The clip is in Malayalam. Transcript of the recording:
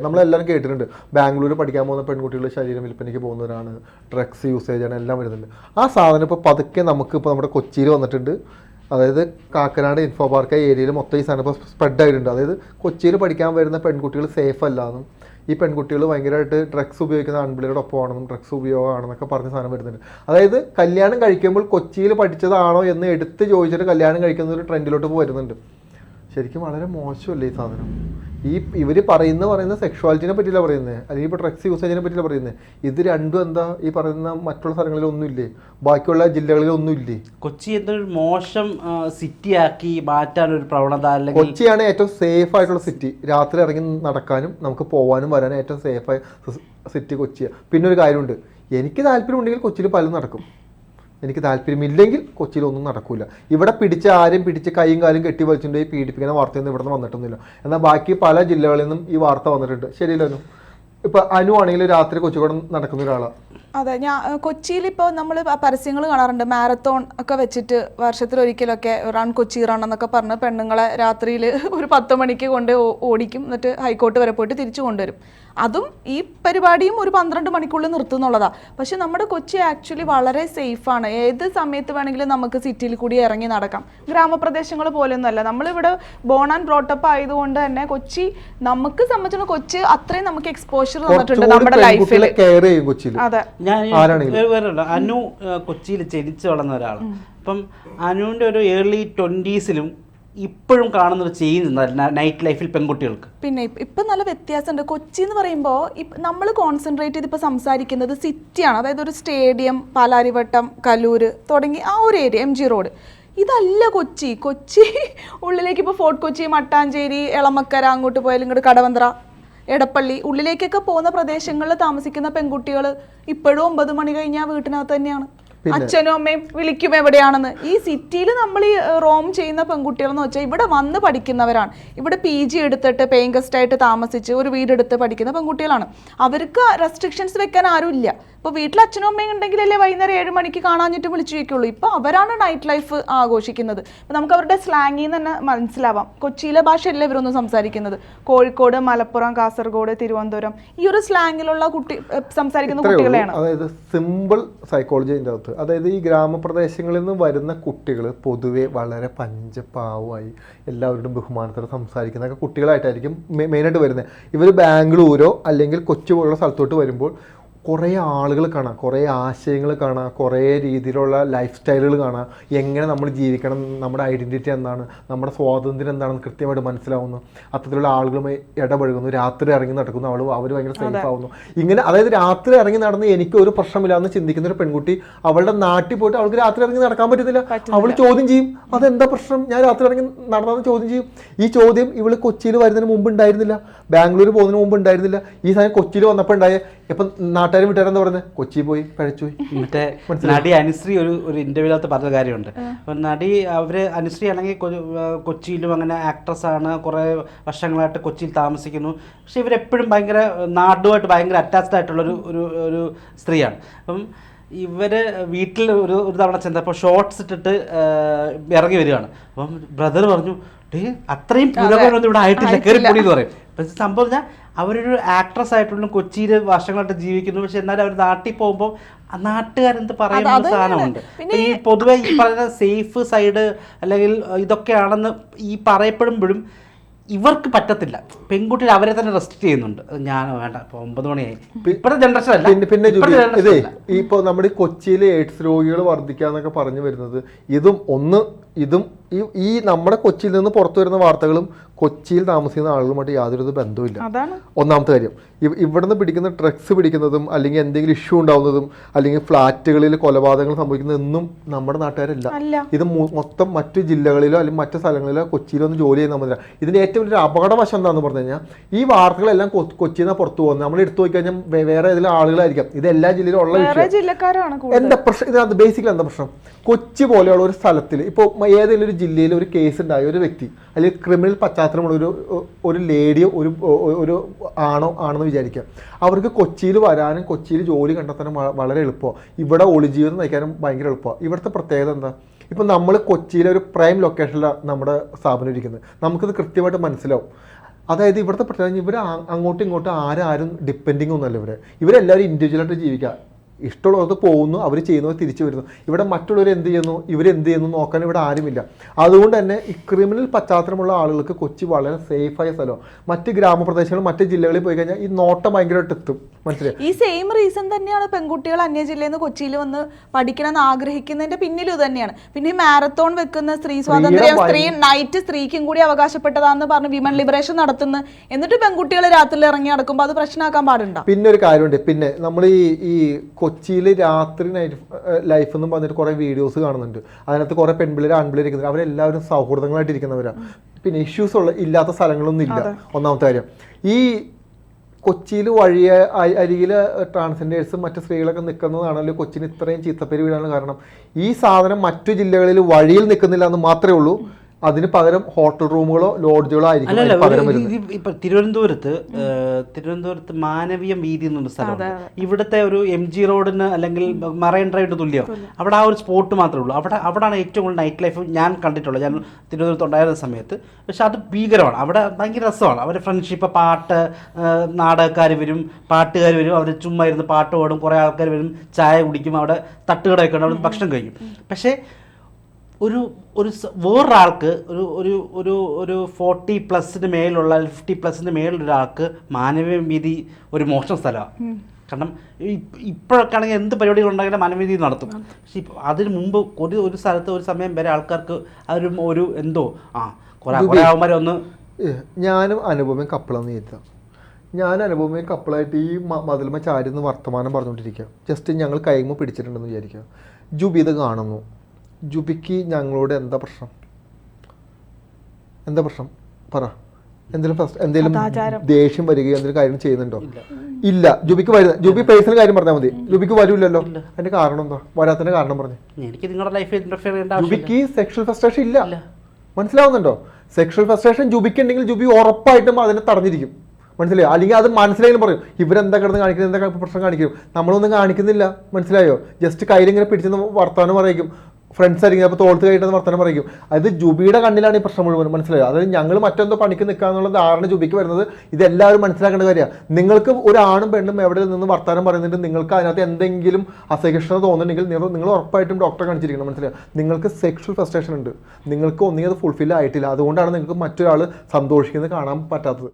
നമ്മളെല്ലാവരും കേട്ടിട്ടുണ്ട്. ബാംഗ്ലൂർ പഠിക്കാൻ പോകുന്ന പെൺകുട്ടികൾ ശരീരം വിൽപ്പനയ്ക്ക് പോകുന്നവരാണ്. ഡ്രഗ്സ് യൂസേജ് ആണ് എല്ലാം വരുന്നുണ്ട്. ആ സാധനം ഇപ്പോൾ പതുക്കെ നമുക്ക് ഇപ്പോൾ നമ്മുടെ കൊച്ചിയിൽ വന്നിട്ടുണ്ട്. അതായത് കാക്കനാട് ഇൻഫോ പാർക്ക് ഏരിയയിൽ മൊത്തം ഈ സാധനം ഇപ്പോൾ സ്പ്രെഡ് ആയിട്ടുണ്ട്. അതായത് കൊച്ചിയിൽ പഠിക്കാൻ വരുന്ന പെൺകുട്ടികൾ സേഫ് അല്ലാന്നും ഈ പെൺകുട്ടികൾ ഭയങ്കരമായിട്ട് ഡ്രഗ്സ് ഉപയോഗിക്കുന്ന ആൺപിള്ളേരോടൊപ്പം ഒപ്പമാണെന്നും ഡ്രഗ്സ് ഉപയോഗമാണെന്നൊക്കെ പറഞ്ഞ സാധനം വരുന്നുണ്ട്. അതായത് കല്യാണം കഴിക്കുമ്പോൾ കൊച്ചിയിൽ പഠിച്ചതാണോ എന്ന് എടുത്ത് ചോദിച്ചിട്ട് കല്യാണം കഴിക്കുന്ന ഒരു ട്രെൻഡിലോട്ട് വരുന്നുണ്ട്. ശരിക്കും വളരെ മോശമല്ലേ ഈ സാധനം? ഈ ഇവർ പറയുന്ന പറയുന്ന സെക്ഷുവാലിറ്റിനെ പറ്റിയില്ല പറയുന്നത് അല്ലെങ്കിൽ ഇപ്പോൾ ഡ്രഗ്സ് യൂസേജിനെ പറ്റിയില്ല പറയുന്നത് ഇത് രണ്ടും എന്താ ഈ പറയുന്ന മറ്റുള്ള സ്ഥലങ്ങളിൽ ഒന്നുമില്ലേ? ബാക്കിയുള്ള ജില്ലകളിൽ ഒന്നുമില്ലേ? കൊച്ചി എന്തൊരു മോശം സിറ്റി ആക്കി മാറ്റാൻ ഒരു പ്രവണത അല്ലെങ്കിൽ കൊച്ചിയാണ് ഏറ്റവും സേഫ് ആയിട്ടുള്ള സിറ്റി രാത്രി ഇറങ്ങി നടക്കാനും നമുക്ക് പോകാനും വരാനും ഏറ്റവും സേഫായ ആയ സിറ്റി കൊച്ചിയാണ് പിന്നെ ഒരു കാര്യമുണ്ട്. എനിക്ക് താല്പര്യമുണ്ടെങ്കിൽ കൊച്ചിയിൽ പലതും നടക്കും. എനിക്ക് താല്പര്യമില്ലെങ്കിൽ കൊച്ചിയിൽ ഒന്നും നടക്കില്ല ഇവിടെ പിടിച്ച ആരും പിടിച്ച് കൈയും കാലും കെട്ടി വലിച്ചുകൊണ്ട് ഈ പീഡിപ്പിക്കുന്ന വാർത്തയൊന്നും ഇവിടെ നിന്ന് വന്നിട്ടൊന്നുമില്ല. എന്നാൽ ബാക്കി പല ജില്ലകളിൽ നിന്നും ഈ വാർത്ത വന്നിട്ടുണ്ട്. ശരിയല്ലോ അനു? ഇപ്പൊ അനു ആണെങ്കിൽ രാത്രി കൊച്ചുകൂടം നടക്കുന്ന ഒരാളാണ് അതെ ഞാൻ കൊച്ചിയിൽ ഇപ്പോൾ നമ്മൾ പരസ്യങ്ങൾ കാണാറുണ്ട്. മാരത്തോൺ ഒക്കെ വെച്ചിട്ട് വർഷത്തിൽ ഒരിക്കലൊക്കെ റൺ കൊച്ചി റൺ എന്നൊക്കെ പറഞ്ഞ് പെണ്ണുങ്ങളെ രാത്രിയിൽ ഒരു പത്ത് മണിക്ക് കൊണ്ട് ഓടിക്കും. എന്നിട്ട് ഹൈക്കോർട്ട് വരെ പോയിട്ട് തിരിച്ചു കൊണ്ടുവരും. അതും ഈ പരിപാടിയും ഒരു പന്ത്രണ്ട് മണിക്കുള്ളിൽ നിർത്തുന്നുള്ളതാണ് പക്ഷെ നമ്മുടെ കൊച്ചി ആക്ച്വലി വളരെ സേഫാണ് ഏത് സമയത്ത് വേണമെങ്കിലും നമുക്ക് സിറ്റിയിൽ കൂടി ഇറങ്ങി നടക്കാം. ഗ്രാമപ്രദേശങ്ങൾ പോലെയൊന്നുമല്ല. നമ്മളിവിടെ ബോൺ ആൻഡ് ബ്രോട്ടപ്പ് ആയതുകൊണ്ട് തന്നെ കൊച്ചി നമുക്ക് സംബന്ധിച്ചിടത്തോളം കൊച്ചി അത്രയും നമുക്ക് എക്സ്പോഷർ തന്നിട്ടുണ്ട് നമ്മുടെ ലൈഫിൽ അതെ. ഞാൻ അനു കൊച്ചിയിൽ ജനിച്ചു വളർന്ന ഒരാളാണ് അപ്പം അനുവിന്റെ ഒരു ഏർലി ട്വന്റീസിലും ഇപ്പോഴും കാണുന്ന ഒരു ചേഞ്ച് നൈറ്റ് ലൈഫിൽ പെൺകുട്ടികൾക്ക്. പിന്നെ ഇപ്പൊ ഇപ്പം നല്ല വ്യത്യാസമുണ്ട്. കൊച്ചി എന്ന് പറയുമ്പോൾ നമ്മൾ കോൺസെൻട്രേറ്റ് ചെയ്ത് ഇപ്പോൾ സംസാരിക്കുന്നത് സിറ്റിയാണ് അതായത് ഒരു സ്റ്റേഡിയം പാലാരിവട്ടം കലൂർ തുടങ്ങി ആ ഒരു ഏരിയ എം ജി റോഡ് ഇതല്ല കൊച്ചി. കൊച്ചി ഉള്ളിലേക്ക് ഇപ്പോൾ ഫോർട്ട് കൊച്ചി മട്ടാഞ്ചേരി എളമക്കര അങ്ങോട്ട് പോയാലും ഇങ്ങോട്ട് കടവന്ത്ര എടപ്പള്ളി. ഉള്ളിലേക്കൊക്കെ പോകുന്ന പ്രദേശങ്ങളിൽ താമസിക്കുന്ന പെൺകുട്ടികൾ ഇപ്പോഴും ഒമ്പത് മണി കഴിഞ്ഞാൽ വീട്ടിനകത്ത് തന്നെയാണ്. അച്ഛനും അമ്മയും വിളിക്കും എവിടെയാണെന്ന്. ഈ സിറ്റിയിൽ നമ്മൾ ഈ റോം ചെയ്യുന്ന പെൺകുട്ടികൾ എന്ന് വെച്ചാൽ ഇവിടെ വന്ന് പഠിക്കുന്നവരാണ്. ഇവിടെ പി ജി എടുത്തിട്ട് പേയിങ് ഗസ്റ്റ് ആയിട്ട് താമസിച്ച് ഒരു വീടെടുത്ത് പഠിക്കുന്ന പെൺകുട്ടികളാണ്. അവർക്ക് റെസ്ട്രിക്ഷൻസ് വെക്കാൻ ആരുമില്ല. ഇപ്പോൾ വീട്ടിൽ അച്ഛനും അമ്മയും ഉണ്ടെങ്കിലല്ലേ വൈകുന്നേരം ഏഴ് മണിക്ക് കാണാഞ്ഞിട്ട് വിളിച്ചു ചോദിക്കുള്ളൂ ഇപ്പോൾ അവരാണ് നൈറ്റ് ലൈഫ് ആഘോഷിക്കുന്നത്. അപ്പോൾ നമുക്ക് അവരുടെ സ്ലാങ്ങിൽ നിന്ന് തന്നെ മനസ്സിലാവാം. കൊച്ചിയിലെ ഭാഷയല്ലേ ഇവരൊന്നും സംസാരിക്കുന്നത്? കോഴിക്കോട് മലപ്പുറം കാസർഗോഡ് തിരുവനന്തപുരം ഈ ഒരു സ്ലാങ്ങിലുള്ള കുട്ടി സംസാരിക്കുന്ന കുട്ടികളെയാണ്. അതായത് സിമ്പിൾ സൈക്കോളജി അതിന്റെ അകത്ത്. അതായത് ഈ ഗ്രാമപ്രദേശങ്ങളിൽ നിന്ന് വരുന്ന കുട്ടികൾ പൊതുവെ വളരെ പഞ്ചപാവമായി എല്ലാവരോടും ബഹുമാനത്തോടെ സംസാരിക്കുന്ന കുട്ടികളായിട്ടായിരിക്കും മെയിനായിട്ട് വരുന്നത്. ഇവർ ബാംഗ്ലൂരോ അല്ലെങ്കിൽ കൊച്ചു പോലുള്ള സ്ഥലത്തോട്ട് വരുമ്പോൾ കുറേ ആളുകൾ കാണാം കുറേ ആശയങ്ങൾ കാണാം കുറേ രീതിയിലുള്ള ലൈഫ് സ്റ്റൈലുകൾ കാണാം. എങ്ങനെ നമ്മൾ ജീവിക്കണം നമ്മുടെ ഐഡന്റിറ്റി എന്താണ് നമ്മുടെ സ്വാതന്ത്ര്യം എന്താണെന്ന് കൃത്യമായിട്ട് മനസ്സിലാവുന്നു. അത്തരത്തിലുള്ള ആളുകളുമായി ഇടപഴകുന്നു രാത്രി ഇറങ്ങി നടക്കുന്നു അവൾ അവർ ഭയങ്കര സേഫ് ആവുന്നു. ഇങ്ങനെ അതായത് രാത്രി ഇറങ്ങി നടന്ന് എനിക്ക് ഒരു പ്രശ്നമില്ല എന്ന് ചിന്തിക്കുന്ന ഒരു പെൺകുട്ടി അവളുടെ നാട്ടിൽ പോയിട്ട് അവൾക്ക് രാത്രി ഇറങ്ങി നടക്കാൻ പറ്റുന്നില്ല അവൾ ചോദ്യം ചെയ്യും അതെന്താ പ്രശ്നം? ഞാൻ രാത്രി ഇറങ്ങി നടന്നതെന്ന് ചോദ്യം ചെയ്യും. ഈ ചോദ്യം ഇവൾ കൊച്ചിയിൽ വരുന്നതിന് മുമ്പ് ഉണ്ടായിരുന്നില്ല. ബാംഗ്ലൂർ പോകുന്നതിന് മുമ്പ് ഉണ്ടായിരുന്നില്ല. ഈ സമയം കൊച്ചിയിൽ വന്നപ്പോൾ ഉണ്ടായ ഇപ്പം നാട്ടുകാരും വീട്ടുകാരെന്താ പറഞ്ഞത് കൊച്ചി പോയി പഴച്ചു പോയി. മറ്റേ നടി അനുശ്രീ ഒരു ഒരു ഇന്റർവ്യൂലകത്ത് പറഞ്ഞ കാര്യമുണ്ട്. അപ്പം നടി അവർ അനുശ്രീ ആണെങ്കിൽ കൊച്ചിയിലും അങ്ങനെ ആക്ട്രസ് ആണ്. കുറേ വർഷങ്ങളായിട്ട് കൊച്ചിയിൽ താമസിക്കുന്നു. പക്ഷെ ഇവരെപ്പോഴും ഭയങ്കര നാടുമായിട്ട് ഭയങ്കര അറ്റാച്ച്ഡ് ആയിട്ടുള്ള ഒരു ഒരു ഒരു സ്ത്രീയാണ്. അപ്പം ഇവർ വീട്ടിൽ ഒരു ഒരു തവണ ചെന്നപ്പോൾ ഷോർട്ട്സ് ഇട്ടിട്ട് ഇറങ്ങി വരികയാണ്. അപ്പം ബ്രദർ പറഞ്ഞു ഡേ അത്രയും പുരോഗമനം ഇവിടെ ആയിട്ടില്ല. കയറി പൊടി എന്ന് പറയും. പക്ഷേ സംഭവം പറഞ്ഞാൽ അവരൊരു ആക്ട്രസ് ആയിട്ടുള്ള കൊച്ചിയിൽ വർഷങ്ങളായിട്ട് ജീവിക്കുന്നു. പക്ഷെ എന്നാലും അവർ നാട്ടിൽ പോകുമ്പോൾ ആ നാട്ടുകാരെന്ത് പറയുന്ന സാധനമുണ്ട്. ഈ പൊതുവെ ഈ പറയുന്ന സേഫ് സൈഡ് അല്ലെങ്കിൽ ഇതൊക്കെയാണെന്ന് ഈ പറയപ്പെടുമ്പോഴും ഇവർക്ക് പറ്റത്തില്ല. പെൺകുട്ടികൾ അവരെ തന്നെ റെസ്ട്രിക്ട് ചെയ്യുന്നുണ്ട്. ഞാൻ വേണ്ട ഇപ്പൊ ഒമ്പത് മണിയായി. ഇപ്പോഴത്തെ ജനറേഷൻ അല്ല. പിന്നെ പിന്നെ ഇതേ. ഇപ്പോൾ നമ്മുടെ കൊച്ചിയിലെ എയ്ഡ്സ് രോഗികൾ വർദ്ധിക്കാന്നൊക്കെ പറഞ്ഞു വരുന്നത് ഇതും ഒന്ന് ഇതും ഈ ഈ നമ്മുടെ കൊച്ചിയിൽ നിന്ന് പുറത്തു വരുന്ന വാർത്തകളും കൊച്ചിയിൽ താമസിക്കുന്ന ആളുകളുമായിട്ട് യാതൊരു ബന്ധവുമില്ല. ഒന്നാമത്തെ കാര്യം ഇവിടെ ഇവിടുന്ന് പിടിക്കുന്ന ഡ്രഗ്സ് പിടിക്കുന്നതും അല്ലെങ്കിൽ എന്തെങ്കിലും ഇഷ്യൂ ഉണ്ടാവുന്നതും അല്ലെങ്കിൽ ഫ്ലാറ്റുകളിൽ കൊലപാതകങ്ങൾ സംഭവിക്കുന്നതൊന്നും നമ്മുടെ നാട്ടുകാരല്ല. ഇത് മൊത്തം മറ്റു ജില്ലകളിലോ അല്ലെങ്കിൽ മറ്റു സ്ഥലങ്ങളിലോ കൊച്ചിയിലോ ഒന്നും ജോലി ചെയ്യുന്ന മതി ഇതിന്റെ ഏറ്റവും വലിയ അപകട വശം എന്താണെന്ന് പറഞ്ഞു കഴിഞ്ഞാൽ ഈ വാർത്തകളെല്ലാം കൊച്ചിയിൽ നിന്ന് പുറത്തു പോകുന്നത്. നമ്മൾ എടുത്തു നോക്കി കഴിഞ്ഞാൽ വേറെ ഏതെങ്കിലും ആളുകളായിരിക്കാം. ഇത് എല്ലാ ജില്ലയിലും ഉള്ള വിഷയം എന്താ പ്രശ്നം? ഇതിനകത്ത് ബേസിക്കലി എന്താ പ്രശ്നം? കൊച്ചി പോലെയുള്ള ഒരു സ്ഥലത്തിൽ ഇപ്പോൾ ഏതെങ്കിലും ഒരു ജില്ലയിൽ ഒരു കേസ് ഉണ്ടായ ഒരു വ്യക്തി അല്ലെങ്കിൽ ക്രിമിനൽ പശ്ചാത്തലമുള്ള ഒരു ഒരു ലേഡിയോ ഒരു ഒരു ആണോ ആണെന്ന് വിചാരിക്കുക. അവർക്ക് കൊച്ചിയിൽ വരാനും കൊച്ചിയിൽ ജോലി കണ്ടെത്താനും വളരെ എളുപ്പമാണ് ഇവിടെ ഒളിജീവിതം നയിക്കാനും ഭയങ്കര എളുപ്പമാണ് ഇവിടുത്തെ പ്രത്യേകത എന്താ? ഇപ്പം നമ്മൾ കൊച്ചിയിലെ ഒരു പ്രൈം ലൊക്കേഷനിലാണ് നമ്മുടെ സ്ഥാപനം ഇരിക്കുന്നത്. നമുക്കിത് കൃത്യമായിട്ട് മനസ്സിലാവും. അതായത് ഇവിടുത്തെ പ്രത്യേകത ഇവർ അങ്ങോട്ടും ഇങ്ങോട്ടും ആരും ആരും ഡിപ്പെൻഡിങ് ഒന്നുമല്ല ഇവർ ഇവരെല്ലാവരും ഇൻഡിവിജ്വലായിട്ട് ജീവിക്കുക. ഇഷ്ടമുള്ളത് പോകുന്നു അവർ ചെയ്യുന്നവർ തിരിച്ചു വരുന്നു. ഇവിടെ മറ്റുള്ളവർ എന്ത് ചെയ്യുന്നു? ഇവരെന്ത് ചെയ്യുന്നു നോക്കാൻ ഇവിടെ ആരുമില്ല. അതുകൊണ്ട് തന്നെ ഈ ക്രിമിനൽ പശ്ചാത്തലമുള്ള ആളുകൾക്ക് കൊച്ചി വളരെ സേഫായ സ്ഥലമാണ്. മറ്റ് ഗ്രാമപ്രദേശങ്ങളും മറ്റ് ജില്ലകളിൽ പോയി കഴിഞ്ഞാൽ ഈ നോട്ടം ഭയങ്കരമായിട്ട് എത്തും. മനസ്സിലായി. ഈ സെയിം റീസൺ തന്നെയാണ് പെൺകുട്ടികൾ അന്യ ജില്ലയിൽ നിന്ന് കൊച്ചിയിൽ വന്ന് പഠിക്കണം എന്ന് ആഗ്രഹിക്കുന്നതിന്റെ പിന്നിൽ ഇത് തന്നെയാണ്. പിന്നെ ഈ മാരത്തോൺ വെക്കുന്ന സ്ത്രീ സ്വാതന്ത്ര്യം സ്ത്രീ നൈറ്റ് സ്ത്രീക്കും കൂടി അവകാശപ്പെട്ടതാന്ന് പറഞ്ഞ് വിമൻ ലിബറേഷൻ നടത്തുന്നു. എന്നിട്ട് പെൺകുട്ടികൾ രാത്രി ഇറങ്ങി നടക്കുമ്പോൾ അത് പ്രശ്നമാക്കാൻ പാടുണ്ടോ? പിന്നെ ഒരു കാര്യമുണ്ട്. പിന്നെ നമ്മൾ ഈ ഈ കൊച്ചിയിൽ രാത്രി നൈറ്റ് ലൈഫ് എന്നും പറഞ്ഞിട്ട് കുറേ വീഡിയോസ് കാണുന്നുണ്ട്. അതിനകത്ത് കുറേ പെൺപിള്ളേർ ആൺപിള്ളേർ ഇരിക്കുന്നത് അവരെല്ലാവരും സൗഹൃദങ്ങളായിട്ട് ഇരിക്കുന്നവരാണ് പിന്നെ ഇഷ്യൂസ് ഉള്ള ഇല്ലാത്ത സ്ഥലങ്ങളൊന്നും ഇല്ല. ഒന്നാമത്തെ കാര്യം. ഈ കൊച്ചിയിൽ വഴിയ അരികിൽ ട്രാൻസ്ജെൻഡേഴ്സും മറ്റ് സ്ത്രീകളൊക്കെ നിൽക്കുന്നതാണല്ലോ കൊച്ചിന് ഇത്രയും ചീത്തപ്പേര് വീഴാനുള്ള കാരണം. ഈ സാധനം മറ്റു ജില്ലകളിൽ വഴിയിൽ നിൽക്കുന്നില്ല എന്ന് മാത്രമേ ഉള്ളൂ. അതിന് പകരം ഹോട്ടൽ റൂമുകളോ ലോഡ്ജുകളോ ആയിരിക്കും ഇപ്പൊ തിരുവനന്തപുരത്ത് തിരുവനന്തപുരത്ത് മാനവീയം വീതി എന്നൊരു സ്ഥലം ഇവിടുത്തെ ഒരു എം ജി റോഡിന് അല്ലെങ്കിൽ മറൈൻ ഡ്രൈവിന് തുല്യം. അവിടെ ആ ഒരു സ്പോട്ട് മാത്രമേ ഉള്ളൂ. അവിടെ അവിടെയാണ് ഏറ്റവും കൂടുതൽ നൈറ്റ് ലൈഫ് ഞാൻ കണ്ടിട്ടുള്ളത്. ഞാൻ തിരുവനന്തപുരത്ത് ഉണ്ടായിരുന്ന സമയത്ത്. പക്ഷെ അത് ഭീകരമാണ്. അവിടെ ഭയങ്കര രസമാണ്. അവർ ഫ്രണ്ട്ഷിപ്പ് പാട്ട് നാടകക്കാർ വരും പാട്ടുകാർ വരും അവർ ചുമ്മാ ഇരുന്ന് പാട്ട് പാടും കുറേ ആൾക്കാർ വരും ചായ കുടിക്കും അവിടെ തട്ടുകടയൊക്കെ ഉണ്ട് അവിടെ ഭക്ഷണം കഴിക്കും. പക്ഷേ ഒരു ഒരു വേറൊരാൾക്ക് ഒരു ഒരു ഒരു ഒരു ഫോർട്ടി പ്ലസിന് മേലുള്ള ഫിഫ്റ്റി പ്ലസിന് മേലുള്ള ഒരാൾക്ക് മാനവീയ വീതി ഒരു മോശം സ്ഥലമാണ് കാരണം ഇപ്പോഴൊക്കെ ആണെങ്കിൽ എന്ത് പരിപാടികൾ ഉണ്ടെങ്കിലും മാനവീതി നടത്തും. പക്ഷെ ഇപ്പൊ അതിന് മുമ്പ് ഒരു ഒരു സ്ഥലത്ത് ഒരു സമയം വരെ ആൾക്കാർക്ക് അതൊരു ഒരു എന്തോ ആ കുറേ കുറെ ആവുമ്പോൾ ഒന്ന് ഞാനും അനുഭവം കപ്പിളെന്ന് ചെയ്ത ഞാൻ അനുപമയും കപ്പിളായിട്ട് ഈ മ- ചാരി ചാരിന്ന് വർത്തമാനം പറഞ്ഞുകൊണ്ടിരിക്കുക ജസ്റ്റ് ഞങ്ങൾ കൈമ പിടിച്ചിട്ടുണ്ടെന്ന് വിചാരിക്കുക ജുബി ഇത് കാണുന്നു. ജുബിക്ക് ഞങ്ങളോട് എന്താ പ്രശ്നം? എന്താ പ്രശ്നം? പറ. എന്തെങ്കിലും ഫസ്റ്റ് എന്തെങ്കിലും ദേഷ്യം വരികയോ എന്തെങ്കിലും കാര്യം ചെയ്യുന്നുണ്ടോ? ഇല്ല. ജുബിക്ക് വരുന്ന ജുബി പേഴ്സണൽ കാര്യം പറഞ്ഞാൽ മതി. ജുബിക്ക് വരൂലല്ലോ അതിന്റെ കാരണം എന്താ? വരാത്തതിന്റെ കാരണം പറഞ്ഞു. എനിക്ക് നിങ്ങളുടെ ലൈഫിൽ ഇന്റർഫിയർ ചെയ്യേണ്ട ആവശ്യമില്ല. ജുബിക്ക് സെക്ഷൽ ഫ്രസ്ട്രേഷൻ ഇല്ല. മനസ്സിലാവുന്നുണ്ടോ? സെക്ഷൽ ഫ്രസ്ട്രേഷൻ ജുബിക്ക് ഉണ്ടെങ്കിൽ ജുബി ഉറപ്പായിട്ടും അതിനെ തടഞ്ഞിരിക്കും. മനസ്സിലായോ? അല്ലെങ്കിൽ അത് മനസ്സിലായാലും പറയും ഇവരെന്താ കിടന്ന് കാണിക്കുന്നത്? എന്താ പ്രശ്നം കാണിക്കും നമ്മളൊന്നും കാണിക്കുന്നില്ല. മനസ്സിലായോ? ജസ്റ്റ് കയ്യിലിങ്ങനെ പിടിച്ചെന്ന് വർത്തമാനം പറയിക്കും. ഫ്രണ്ട്സ് ആയിരിക്കും. അപ്പോൾ തോളത്ത് കഴിഞ്ഞിട്ട് വർത്തനം പറയും. അതായത് ജുബിയുടെ കണ്ണിലാണ് ഈ പ്രശ്നം മുഴുവൻ മനസ്സിലായത് അതായത് ഞങ്ങൾ മറ്റെന്തോ പണിക്ക് നിൽക്കുക എന്നുള്ള ധാരണ ജുബിക്ക് വരുന്നത് ഇതെല്ലാവരും മനസ്സിലാക്കേണ്ട കാര്യമാണ് നിങ്ങൾക്ക് ഒരു ആണും പെണ്ണും എവിടെ നിന്ന് വർത്തമാനം പറയുന്നുണ്ട് നിങ്ങൾക്ക് അതിനകത്ത് എന്തെങ്കിലും അസഹിഷ്ണത തോന്നുന്നുണ്ടെങ്കിൽ നിങ്ങൾ ഉറപ്പായിട്ടും ഡോക്ടറെ കാണിച്ചിരിക്കണം മനസ്സിലായോ? നിങ്ങൾക്ക് സെക്ഷൽ ഫ്രസ്ട്രേഷൻ ഉണ്ട്. നിങ്ങൾക്ക് ഒന്നുകിൽ അത് ഫുൾഫിൽ ആയിട്ടില്ല. അതുകൊണ്ടാണ് നിങ്ങൾക്ക് മറ്റൊരാൾ സന്തോഷിക്കുന്നത് കാണാൻ പറ്റാത്തത്.